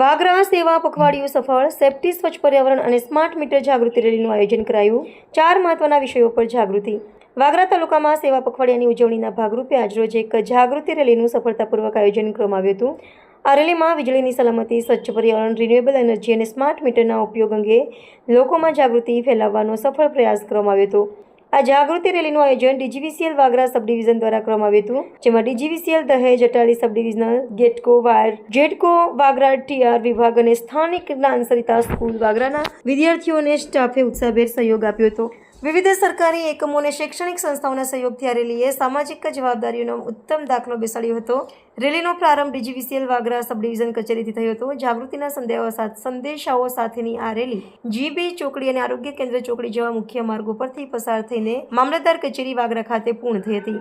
વાગરા સેવા પખવાડિયું સફળ, સેફટી, સ્વચ્છ પર્યાવરણ અને સ્માર્ટ મીટર જાગૃતિ રેલીનું આયોજન કરાયું. ચાર મહત્વના વિષયો પર જાગૃતિ. વાગરા તાલુકામાં સેવા પખવાડિયાની ઉજવણીના ભાગરૂપે આજરોજ એક જાગૃતિ રેલીનું સફળતાપૂર્વક આયોજન કરવામાં આવ્યું હતું. આ રેલીમાં વીજળીની સલામતી, સ્વચ્છ પર્યાવરણ રિન્યુએબલ એનર્જી અને સ્માર્ટ મીટરના ઉપયોગ અંગે લોકોમાં જાગૃતિ ફેલાવવાનો સફળ પ્રયાસ કરવામાં આવ્યો હતો. આ જાગૃતિ રેલીનું આયોજન ડીજીવીસીએલ વાગરા સબ ડિવિઝન દ્વારા કરવામાં આવ્યું હતું, જેમાં DGVCL, Dahej Atali sub divisional ગેટકો wire, GETCO Vagra TR વિભાગ અને સ્થાનિક જ્ઞાન સ્કૂલ વાગરાના વિદ્યાર્થીઓને સ્ટાફે ઉત્સાહભેર સહયોગ આપ્યો હતો. વિવિધ સરકારી એકમોને શૈક્ષણિક સંસ્થાઓના સહયોગથી આ રેલીએ સામાજિક જવાબદારીઓનો ઉત્તમ દાખલો બેસાડ્યો હતો. રેલીનો પ્રારંભ ડીજીવીસીએલ વાગરા સબ ડિવિઝન કચેરીથી થયો હતો. જાગૃતિના સંદેશાઓ સાથ- સંદેશાઓ સાથેની આ રેલી જીબી ચોકડી અને આરોગ્ય કેન્દ્ર ચોકડી જેવા મુખ્ય માર્ગો પરથી પસાર થઈને મામલતદાર કચેરી વાગરા ખાતે પૂર્ણ થઈ હતી.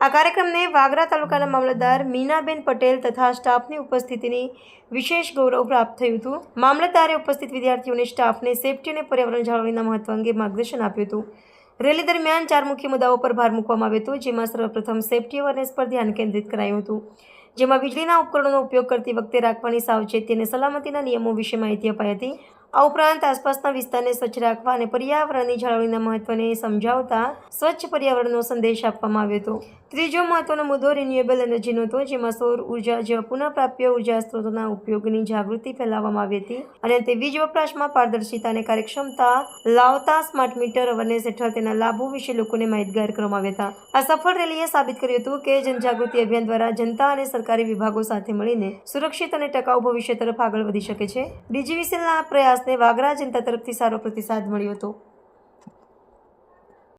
આ કાર્યક્રમને વાગરા તાલુકાના મામલતદાર મીનાબેન પટેલ તથા સ્ટાફની ઉપસ્થિતિની વિશેષ ગૌરવ પ્રાપ્ત થયું હતું. મામલતદારે ઉપસ્થિત વિદ્યાર્થીઓને સ્ટાફને સેફટી અને પર્યાવરણ જાળવણીના મહત્વ અંગે માર્ગદર્શન આપ્યું હતું. રેલી દરમિયાન ચાર મુખ્ય મુદ્દાઓ પર ભાર મૂકવામાં આવ્યો હતો, જેમાં સર્વપ્રથમ સેફટી અવેરનેસ પર ધ્યાન કેન્દ્રિત કરાયું હતું. જેમાં વીજળીના ઉપકરણોનો ઉપયોગ કરતી વખતે રાખવાની સાવચેતી અને સલામતીના નિયમો વિશે માહિતી અપાઈ હતી. આ ઉપરાંત આસપાસના વિસ્તારને સ્વચ્છ રાખવા અને પર્યાવરણની જાળવણીના મહત્વને સમજાવતા સ્વચ્છ પર્યાવરણનો સંદેશ આપવામાં આવ્યો હતો. ત્રીજો મહત્વનો મુદ્દો રિન્યુએબલ એનર્જીનો હતો, જેમાં સૌર ઊર્જા જેવા પુનઃપ્રાપ્ય ઊર્જા સ્ત્રોતોના ઉપયોગની જાગૃતિ ફેલાવવામાં આવી હતી અને તે વીજ વપરાશમાં પારદર્શિતા અને કાર્યક્ષમતા લાવતા સ્માર્ટ મીટર અવેરનેસ હેઠળ તેના લાભો વિશે લોકોને માહિતગાર કરવામાં આવ્યા હતા. આ સફળ રેલીએ સાબિત કર્યું હતું કે જનજાગૃતિ અભિયાન દ્વારા જનતા અને સરકારી વિભાગો સાથે મળીને સુરક્ષિત અને ટકાઉ ભવિષ્ય તરફ આગળ વધી શકે છે. ડીજીવીસીએલના આ પ્રયાસને વાગરા જનતા તરફથી સારો પ્રતિસાદ મળ્યો હતો.